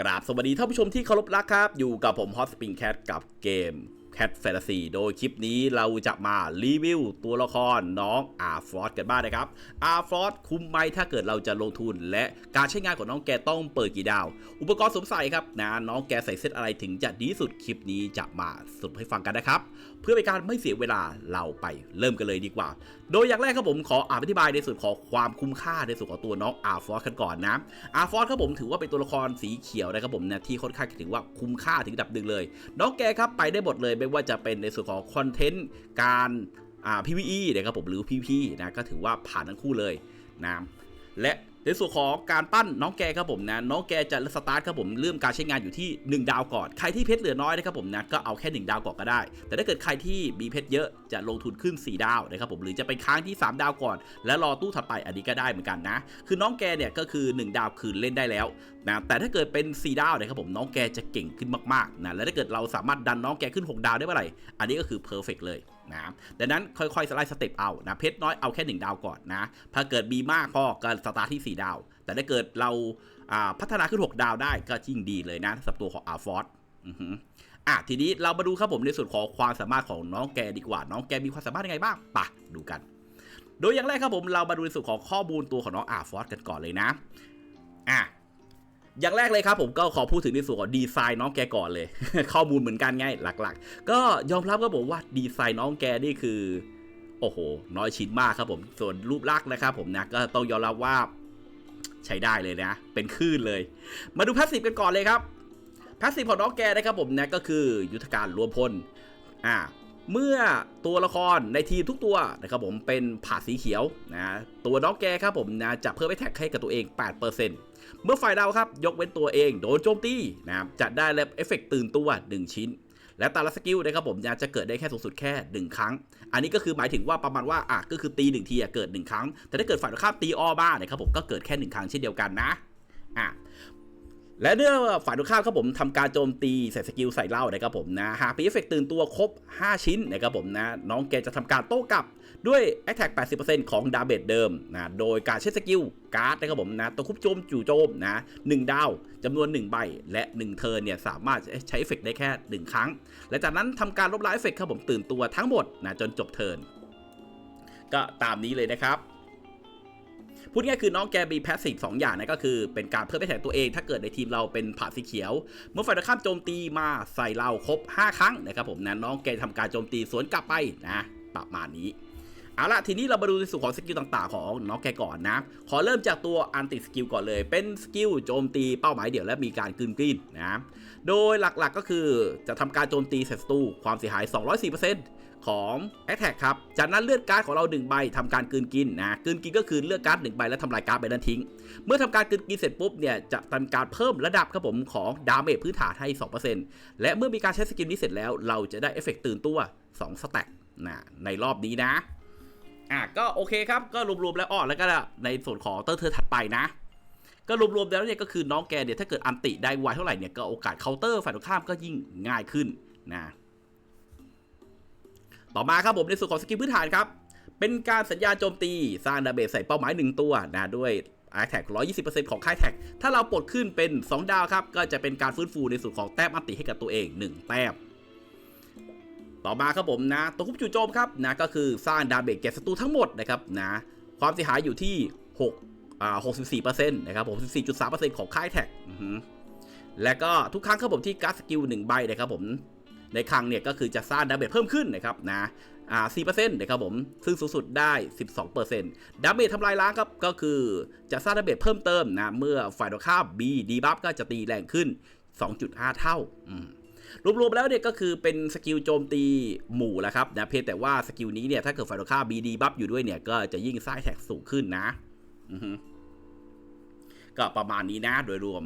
กราบสวัสดีท่านผู้ชมที่เคารพรักครับ อยู่กับผมฮอตสปริงแคทกับเกม Cat Fantasy โดยคลิปนี้เราจะมารีวิวตัวละครน้องอาฟรอสกันบ้างนะครับอาฟรอสคุ้มไหมถ้าเกิดเราจะลงทุน และการใช้งานของน้องแกต้องเปิดกี่ดาว อุปกรณ์สวมใส่ครับนะน้องแกใส่เซตอะไรถึงจะดีสุดคลิปนี้จะมาสรุปให้ฟังกันนะครับ เพื่อเป็นการไม่เสียเวลาเราไปเริ่มกันเลยดีกว่า โดยอย่างแรกครับผมขออธิบายในส่วนของความคุ้มค่าในส่วนของตัวน้องอาฟอสกันก่อนนะอาฟอสครับผมถือว่าเป็นตัวละครสีเขียวนะครับผมนะที่ค่อนข้างถือว่าคุ้มค่าถึงระดับหนึ่งเลย น้องแกครับไปได้หมดเลยไม่ว่าจะเป็นในส่วนของคอนเทนต์การอ่า PVE นะครับผมหรือ PP นะก็ถือว่าผ่านทั้งคู่เลยนะและในส่วนของการปั้นน้องแกครับผมนะน้องแกจะสตาร์ทครับผมเริ่มการใช้งานอยู่ที่ 1 ดาวก่อน ใครที่เพชรเหลือน้อยนะครับผมนะก็เอาแค่ 1 ดาวก่อนก็ได้ แต่ถ้าเกิดใครที่มีเพชรเยอะจะลงทุนขึ้น 4 ดาวนะครับผมหรือจะไปค้างที่ 3 ดาวก่อน แล้วรอตู้ถัดไปอันนี้ก็ได้เหมือนกันนะ คือน้องแกเนี่ยก็คือ 1 ดาวคือเล่นได้แล้วนะแต่ถ้าเกิดเป็น 4 ดาวเนะครับผมน้องแกจะเก่งขึ้นมากๆนะและถ้าเกิดเราสามารถดันน้องแกขึ้น 6 ดาวได้เมื่อไหร่อันนี้ก็คือเพอร์เฟกเลยนะดังนั้นค่อยๆสไลด์สเต็ปเอานะเพชรน้อยเอาแค่ 1 ดาวก่อนนะถ้าเกิดมีมากพอก็สตาร์ทที่ 4 ดาว แต่ถ้าเกิดเราพัฒนาขึ้น 6 ดาวได้ก็ยิ่งดีเลยนะสำหรับตัวของอาร์ฟอร์ดอะทีนี้เรามาดูครับผมในส่วนของความสามารถของน้องแกดีกว่า น้องแกมีความสามารถยังไงบ้างปะดูกัน โดยอย่างแรกครับผมเรามาดูในส่วนของข้อมูลตัวของน้องอาร์ฟอร์ดกันก่อนเลยนะอะ อย่างแรกเลยครับผมก็ขอพูดถึงในส่วนของดีไซน์น้องแกก่อนเลย ข้อมูลเหมือนกันไงหลักๆ ก็ยอมรับก็บอกว่าดีไซน์น้องแกนี่คือ โอ้โห น้อยชิ้นมากครับผม ส่วนรูปลักษณ์นะครับผมนะก็ต้องยอมรับว่าใช้ได้เลยนะ เป็นคลื่นเลย มาดูพาสซีฟกันก่อนเลยครับพาสซีฟของน้องแกนะครับผมนะก็คือยุทธการรวมพลอ่า เมื่อตัวละครในทีมทุกตัวนะครับผมเป็นผ่าสีเขียวนะตัวน้องแกครับผมนะจะเพิ่มไปแท็กให้กับตัวเอง 8%เมื่อฝ่ายเราครับยกเว้นตัวเองโดนโจมตีนะครับจะได้รับเอฟเฟกตื่นตัว 1 ชิ้น และแต่ละสกิลนะครับผมจะเกิดได้แค่สูงสุดแค่ 1 ครั้ง อันนี้ก็คือหมายถึงว่าประมาณว่าอะก็คือตี1ทีอะเกิด 1 ครั้ง แต่ถ้าเกิดฝ่ายตรงข้ามตีออบ้านะครับผมก็เกิดแค่ 1 ครั้งเช่นเดียวกันนะอะ และเมื่อฝ่ายตรงข้ามครับผมทำการโจมตีใส่สกิลใส่เหล้านะครับผมนะหากมีเอฟเฟกตื่นตัวครบ 5 ชิ้นนะครับผมนะน้องแกจะทำการโต้กลับด้วย Attack 80%ของดาเมจเดิมนะโดยการใช้สกิลการ์ดนะครับผมนะตัวคุบโจมจู่โจมนะ1ดาวจำนวน 1 ใบ และ 1 เทิร์นเนี่ยสามารถใช้เอฟเฟกได้แค่ 1 ครั้ง และจากนั้นทำการลบล้างเอฟเฟกครับผมตื่นตัวทั้งหมดนะจนจบเทิร์นก็ตามนี้เลยนะครับ พูดง่ายคือน้องแกมีแพสซีฟสองอย่างนะก็คือเป็นการเพิ่มไปแทนตัวเอง ถ้าเกิดในทีมเราเป็นผ่าสีเขียว เมื่อฝ่ายตรงข้ามโจมตีมาใส่เราครบ 5 ครั้งนะครับผมนะน้องแกทำการโจมตีสวนกลับไปนะประมาณนี้ เอาละทีนี้เรามาดูในส่วนของสกิลต่างๆ ของน้องแกก่อนนะ ขอเริ่มจากตัวอันติสกิลก่อนเลย เป็นสกิลโจมตีเป้าหมายเดี่ยวและมีการกลืนกลินนะ โดยหลักๆก็คือจะทำการโจมตีเซตตูความเสียหาย 204%ของ a t t a c k ครับ จากนั้นเลือดการ์ดของเรา1ใบทำการกลืนกินนะกลืนกินก็คือเลือดการ์ด1ใบแล้วทำลายการ์ดใบนั้นทิ้ง เมื่อทำการกลืนกินเสร็จปุ๊บเนี่ยจะทำการเพิ่มระดับครับผมของดาเมจพื้นฐานให้ 2%และเมื่อมีการใช้สกิลนี้เสร็จแล้ว เราจะได้เอฟเฟกตื่นตัว2สแต็กนะในรอบนี้นะ อะก็โอเคครับก็รวมๆแล้วอ้อแล้วก็ในส่วนของเตอร์เธอถัดไปนะก็รวมๆแล้วเนี่ยก็คือน้องแกเนี่ยถ้าเกิดอันติได้ไวเท่าไหร่เนี่ยก็โอกาสเคาน์เตอร์ฝ่ายตรงข้ามก็ยิ่งง่ายขึ้นนะต่อมาครับผมในส่วนของสกิลพื้นฐานครับ เป็นการสัญญาโจมตีสร้างดาเมจใส่เป้าหมาย 1 ตัวนะด้วยไอแท็ก120%ของค่ายแท็กถ้าเราปลดขึ้นเป็น 2 ดาวครับ ก็จะเป็นการฟื้นฟูในส่วนของแต้มอันติให้กับตัวเอง 1 แต้ม ต่อมาครับผมนะตัวคุบจู่โจมครับนะก็คือสร้างดาเมจแก่ศัตรูทั้งหมดนะครับนะความเสียหายอยู่ที่6อ่า64%นะครับผม64.3%ของค่ายแท็กและก็ทุกครั้งครับผมที่การ์ดสกิล1ใบนะครับผมในครั้งเนี่ยก็คือจะสร้างดาเมจเพิ่มขึ้นนะครับนะอ่า4%นะครับผมซึ่งสูงสุดได้ 12%ดาเมจทำลายล้างครับก็คือจะสร้างดาเมจเพิ่มเติมนะเมื่อฝ่ายตรงข้าม B ดีบัฟก็จะตีแรงขึ้น 2.5 เท่าอืม รวมๆแล้วเนี่ยก็คือเป็นสกิลโจมตีหมู่แหละครับนะเพียงแต่ว่าสกิลนี้เนี่ยถ้าเกิดฝ่ายตรงข้ามบีดีบัฟอยู่ด้วยเนี่ยก็จะยิ่งสร้างแท็กสูงขึ้นนะก็ประมาณนี้นะโดยรวม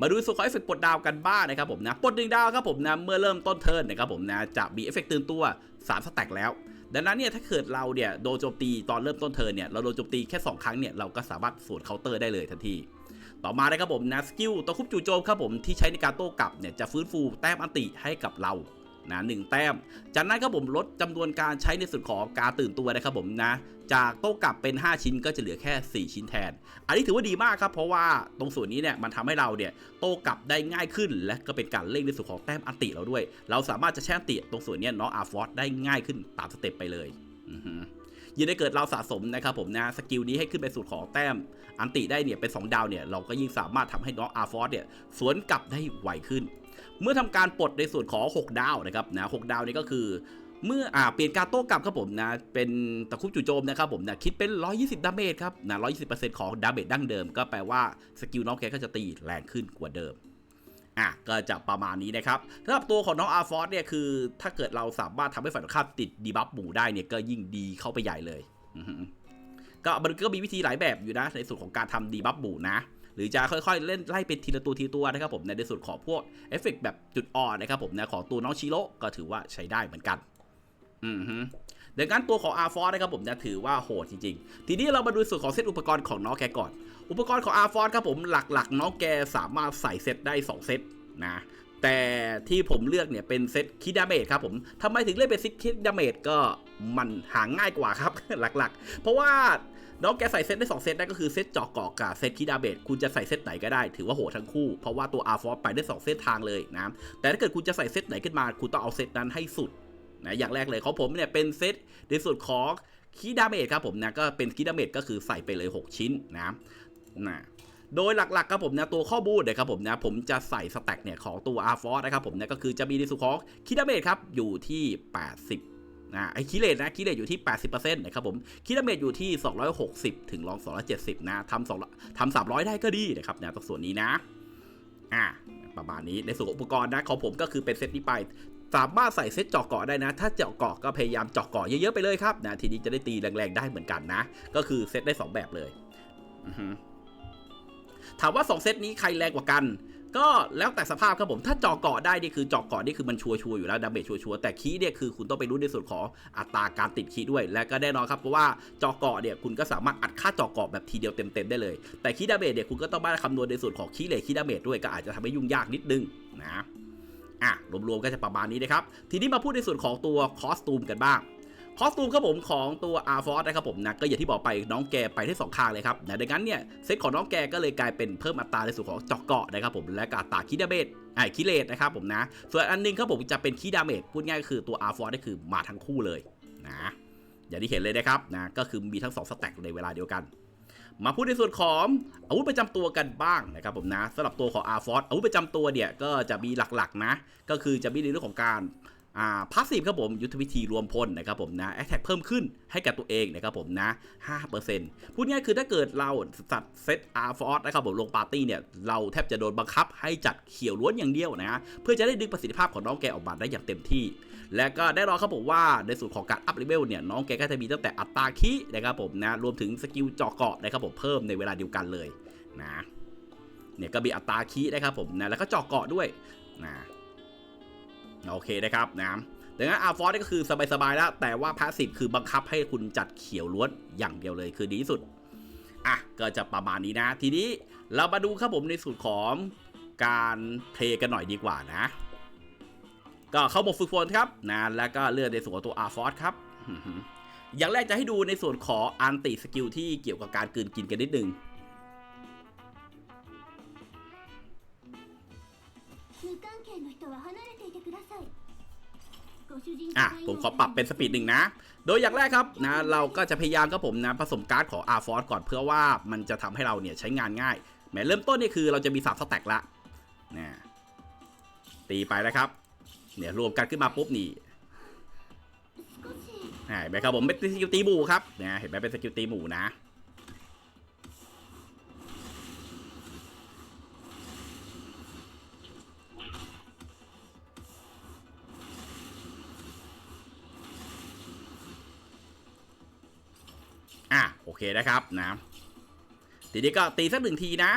มาดูส่วนของเอฟเฟกต์ปลดดาวกันบ้างนะครับผมนะปลดหนึ่งดาวครับผมนะเมื่อเริ่มต้นเทิร์นนะครับผมนะจะมีเอฟเฟกต์ตื่นตัว3สแต็กแล้วดังนั้นเนี่ยถ้าเกิดเราเนี่ยโดนโจมตีตอนเริ่มต้นเทิร์นเนี่ยเราโดนโจมตีแค่ 2 ครั้งเนี่ยเราก็สามารถสวนเคาน์เตอร์ได้เลยทันที ต่อมานะครับผมนะสกิลตัวคุบจู่โจมครับผมที่ใช้ในการโต้กลับเนี่ยจะฟื้นฟูแต้มอันติให้กับเรานะหนึ่งแต้ม จากนั้นครับผมลดจำนวนการใช้ในส่วนของการตื่นตัวนะครับผมนะ จากโต้กลับเป็น 5 ชิ้นก็จะเหลือแค่ 4 ชิ้นแทน อันนี้ถือว่าดีมากครับ เพราะว่าตรงส่วนนี้เนี่ยมันทำให้เราเนี่ยโต้กลับได้ง่ายขึ้น และก็เป็นการเร่งในส่วนของแต้มอันติเราด้วย เราสามารถจะแช่อันติตรงส่วนนี้น้องอาร์ฟอสได้ง่ายขึ้นตามสเต็ปไปเลยยิ่งได้เกิดเราสะสมนะครับผมนะสกิลนี้ให้ขึ้นไปสู่ของแต้ม อันติได้เนี่ยเป็น2ดาวเนี่ยเราก็ยิ่งสามารถทำให้น้องอาร์ฟอสเนี่ยสวนกลับได้ไวขึ้น เมื่อทำการปลดในส่วนของ 6 ดาวนะครับนะ6ดาวนี่ก็คือเมื่ออ่าเปลี่ยนการโต้กลับครับผมนะเป็นตะคุบจู่โจมนะครับผมนะคิดเป็น 120 ดาเมจครับนะ120%ของดาเมจดั้งเดิม ก็แปลว่าสกิลน้องแกก็จะตีแรงขึ้นกว่าเดิมอะก็จะประมาณนี้นะครับสำหรับตัวของน้องอาร์ฟอสเนี่ยคือ ถ้าเกิดเราสามารถทำให้ฝ่ายตรงข้ามติดดีบัฟหมู่ได้เนี่ยก็ยิ่งดีเข้าไปใหญ่เลย ก็มันก็มีวิธีหลายแบบอยู่นะ ในส่วนของการทำดีบัฟหมู่นะหรือจะค่อยๆ เล่นไล่เป็นทีละตัวทีตัวนะครับผมในส่วนของพวกเอฟเฟกต์แบบจุดอ่อนนะครับผมนะของตัวน้องชิโร่ก็ถือว่าใช้ได้เหมือนกัน อืมฮึดังนั้นตัวของ r ร์ฟอนะครับผมจะถือว่าโหดจริงๆ ทีนี้เรามาดูส่วนของเซตอุปกรณ์ของน้องแกก่อน อุปกรณ์ของ r ร์ฟอครับผมหลักๆ น้องแกสามารถใส่เซตได้ 2 เซตนะแต่ที่ผมเลือกเนี่ยเป็นเซตคิดดาเมจครับผมทำไมถึงเลือกเป็นเซตคิดดาเมจก็มันหาง่ายกว่าครับหลักๆ เพราะว่า น้องแกใส่เซตได้ 2 เซตนั่นก็คือเซตจาะเกาะกับเซตคิดดาเมจคุณจะใส่เซตไหนก็ได้ถือว่าโหดทั้งคู่ เพราะว่าตัว r ร์ฟอไปได้ 2 เซตทางเลยนะแต่ถ้าเกิดคุณจะใส่เซตไหนขึ้นมา คุณต้องเอาเซตนั้นให้สุดนะอย่างแรกเลยของผมเนี่ยเป็นเซตในส่วนของคีดาเมจครับผมนะก็เป็นคีดาเมจก็คือใส่ไปเลย 6 ชิ้นนะนะโดยหลักๆครับผมนะตัวข้อมูลนี่ยครับผมนะผมจะใส่สแต็กเนี่ยของตัว r ร์ฟอนะครับผมนะก็คือจะมีในส่วนของคีดาเมจครับอยู่ที่ 80 นะไอ้คิเลตนะคิเลตอยู่ที่ 80%นะครับผมคิดาเมจอยู่ที่ 260 ถึงลอง 270 นะทำ2ทำ300ได้ก็ดีนะครับนะตรงส่วนนี้นะอ่าประมาณนี้ในส่วนอุปกรณ์นะของผมก็คือเป็นเซตนี้ไปสามารถใส่เซตเจาะเกาะได้นะ ถ้าเจาะเกาะก็พยายามเจาะเกาะเยอะๆไปเลยครับนะทีนี้จะได้ตีแรงๆได้เหมือนกันนะ ก็คือเซตได้ 2 แบบเลยถามว่า 2 เซตนี้ใครแรงกว่ากัน ก็แล้วแต่สภาพครับผมถ้าจาะเกาะได้นี่คือจาะเกาะนี่คือมันชัวร์ๆอยู่แล้วดาเมจชัวร์ๆแต่คีเนี่ยคือคุณต้องไปรู้ในส่วนของอัตราการติดคีด้วย และก็แน่นอนครับเพราะว่าจาะเกาะเนี่ยคุณก็สามารถอัดค่าจาะเกาะแบบทีเดียวเต็มๆได้เลย แต่คีดาเมจเนี่ยคุณก็ต้องมาคำนวณในส่วนของคีเลทคีดาเมจด้วยก็อาจจะทำให้ยุ่งยากนิดนึงนะอะรวมๆก็จะประมาณนี้นะครับทีนี้มาพูดในส่วนของตัวคอสตูมกันบ้าง คอสตูมครับผมของตัว r ร์ฟอสนะครับผมนะก็อย่างที่บอกไปน้องแกไปที่สองข้างเลยครับนะดังนั้นเนี่ยเซตของน้องแกก็เลยกลายเป็นเพิ่มอัตราในส่วนของเจาะเกาะนะครับผมและก็อัตราคิดาเมจไอ้คิเลตนะครับผมนะ ส่วนอันหนึงครับผมจะเป็นคีดาเมจพูดง่ายก็คือตัว r ร์ฟอนี่คือมาทั้งคู่เลยนะอย่างที่เห็นเลยนะครับนะก็คือมีทั้งสองสแต็กในเวลาเดียวกัน มาพูดในส่วนของอาวุธประจำตัวกันบ้างนะครับผมนะสำหรับตัวของ r ร์ฟอสอาวุธประจำตัวเนี่ยก็จะมีหลักๆนะ ก็คือจะมีในเรื่องของการ อ่าพาสซีฟครับผมยุทธวิธีรวมพลนะครับผมนะแอคแท็กเพิ่มขึ้นให้กับตัวเองนะครับผมนะ5%พูดง่ายคือถ้าเกิดเราจัดเซต R f o r นะครับผมลงปาร์ตี้เนี่ย เราแทบจะโดนบังคับให้จัดเขียวล้วนอย่างเดียวนะเพื่อจะได้ดึงประสิทธิภาพของน้องแกออกมาได้อย่างเต็มที่ และก็ได้รอครับผมว่าในส่วนของการอัพเลเวลเนี่ยน้องแกก็จะมีตั้งแต่อัตราคีนะครับผมนะรวมถึงสกิลเจาะเกาะนะครับผมเพิ่มในเวลาเดียวกันเลยนะเนี่ยก็มีอัตราคีนะครับผมนะแล้วก็เจาะเกาะด้วยนะ โอเคนะครับนะดังนั้นอาร์ฟอร์ก็คือสบายๆแล้ว แต่ว่าพาสซีฟคือบังคับให้คุณจัดเขียวล้วนอย่างเดียวเลยคือดีที่สุด อะ ก็จะประมาณนี้นะ ทีนี้เรามาดูครับผมในส่วนของการเพลย์กันหน่อยดีกว่านะ ก็เข้าโหมดฝึกฝนครับนะแล้วก็เลือกในส่วนของตัว r f o r c e ครับอย่างแรกจะให้ดูในส่วนของอันติสกิลที่เกี่ยวกับการกืนกินกันนิดนึง อะผมขอปรับเป็นสปีดหนึ่งนะ โดยอย่างแรกครับนะเราก็จะพยายามครับผมนะผสมการ์ดของ r f o r c e ก่อนเพื่อว่ามันจะทำให้เราเนี่ยใช้งานง่ายแหมเริ่มต้นนี่คือเราจะมี3สแต็กละนะตีไปนะครับ เนี่ยรวมกันขึ้นมาปุ๊บนี่少しอ่าเห็นไหมครับผมเป็นสกิลตีหมูครับนะเห็นไหมเป็นสกิลตีหมูนะ นะครับนะทีนี้ก็ตีสักหนึ่งทีนะ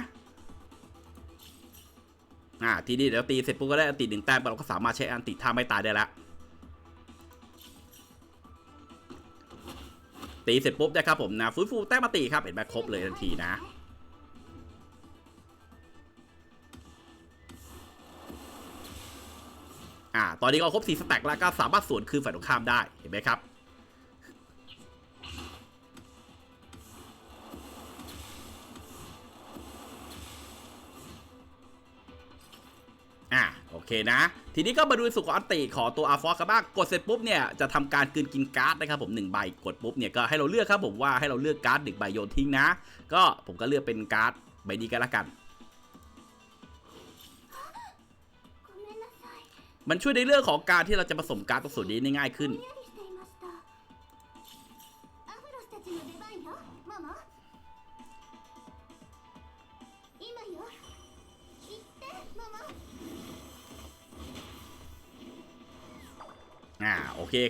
อ่าทีนี้เดี๋ยวตีเสร็จปุ๊บก็ได้อันติหนึ่งแต้มเราก็สามารถใช้อันติท่าไม่ตายได้ล้วตีเสร็จปุ๊บนะครับผมนะฟื้นฟูแต้มมาตีครับเห็นไหมครบเลยทันทีนะอ่าตอนนี้เราครบ4สแต็กแล้วก็สามารถสวนคืนฝ่ายตรงข้ามได้เห็นไหมครับ อะโอเคนะ ทีนี้ก็มาดูสุขอัติขอตัวอาฟอสกันบ้างกดเสร็จปุ๊บเนี่ยจะทำการกินกินการ์ดนะครับผม1ใบกดปุ๊บเนี่ยก็ให้เราเลือกครับผมว่าให้เราเลือกการ์ดหนึ่งใบโยนทิ้งนะ ก็ผมก็เลือกเป็นการ์ดใบนี้ก็แล้วกัน มันช่วยในเรื่องของการที่เราจะผสมการ์ดตัวสุดนนี้ได้ง่ายขึ้น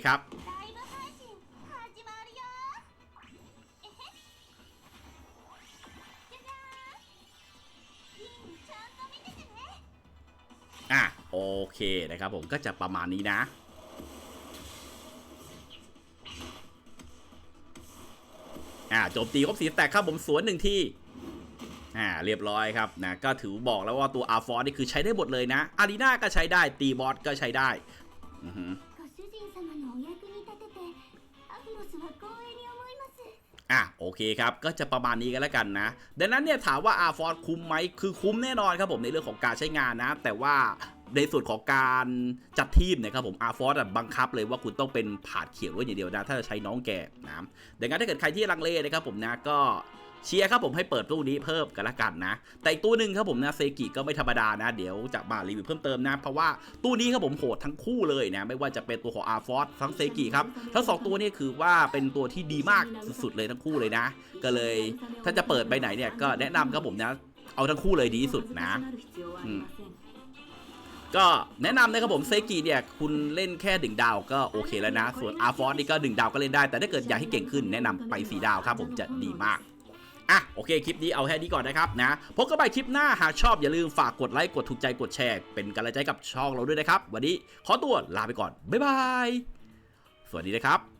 ครับ อะ โอเคนะครับผมก็จะประมาณนี้นะอ่าโจมตีครบสีแตกครับผมสวนหนึ่งที่อ่าเรียบร้อยครับนะก็ถือบอกแล้วว่าตัวอาร์ฟอร์นี่คือใช้ได้หมดเลยนะอารีนาก็ใช้ได้ตีบอสก็ใช้ได้อือหื อะโอเคครับ ก็จะประมาณนี้กันแล้วกันนะ ดังนั้นเนี่ยถามว่าอาฟอร์คุ้มไหมคือคุ้มแน่นอนครับผมในเรื่องของการใช้งานนะ แต่ว่าในส่วนของการจัดทีมเนี่ยครับผมอาฟอร์ดบังคับเลยว่าคุณต้องเป็นผาดเขียวไว้อย่างเดียวนะ ถ้าจะใช้น้องแก่นะดังนั้นถ้าเกิดใครที่ลังเลนะครับผมนะก็ เชียร์ครับผมให้เปิดตู้นี้เพิ่มกันละกันนะ แต่อีกตู้หนึ่งครับผมนะเซกิก็ไม่ธรรมดานะ เดี๋ยวจะมารีวิวเพิ่มเติมนะ เพราะว่าตู้นี้ครับผมโหดทั้งคู่เลยนะ ไม่ว่าจะเป็นตัวของอาร์ฟอร์ทั้งเซกิครับ ทั้งสองตัวนี่คือว่าเป็นตัวที่ดีมากสุดๆเลยทั้งคู่เลยนะ ก็เลยถ้าจะเปิดใบไหนเนี่ยก็แนะนำครับผมนะ เอาทั้งคู่เลยดีที่สุดนะก็แนะนำนะครับผมเซกิเนี่ยคุณเล่นแค่ดึงดาวก็โอเคแล้วนะ ส่วนอาร์ฟอร์นี่ก็ดึงดาวก็เล่นได้ แต่ถ้าเกิดอยากให้เก่งขึ้นแนะนำไปสีดาวครับผมจะดีมาก อะโอเคคลิปนี้เอาแค่นี้ก่อนนะครับนะพบกันใหม่คลิปหน้าหากชอบอย่าลืมฝากกดไลค์กดถูกใจกดแชร์ เป็นกำลังใจกับช่องเราด้วยนะครับ วันนี้ขอตัวลาไปก่อนบ๊ายบายสวัสดีนะครับ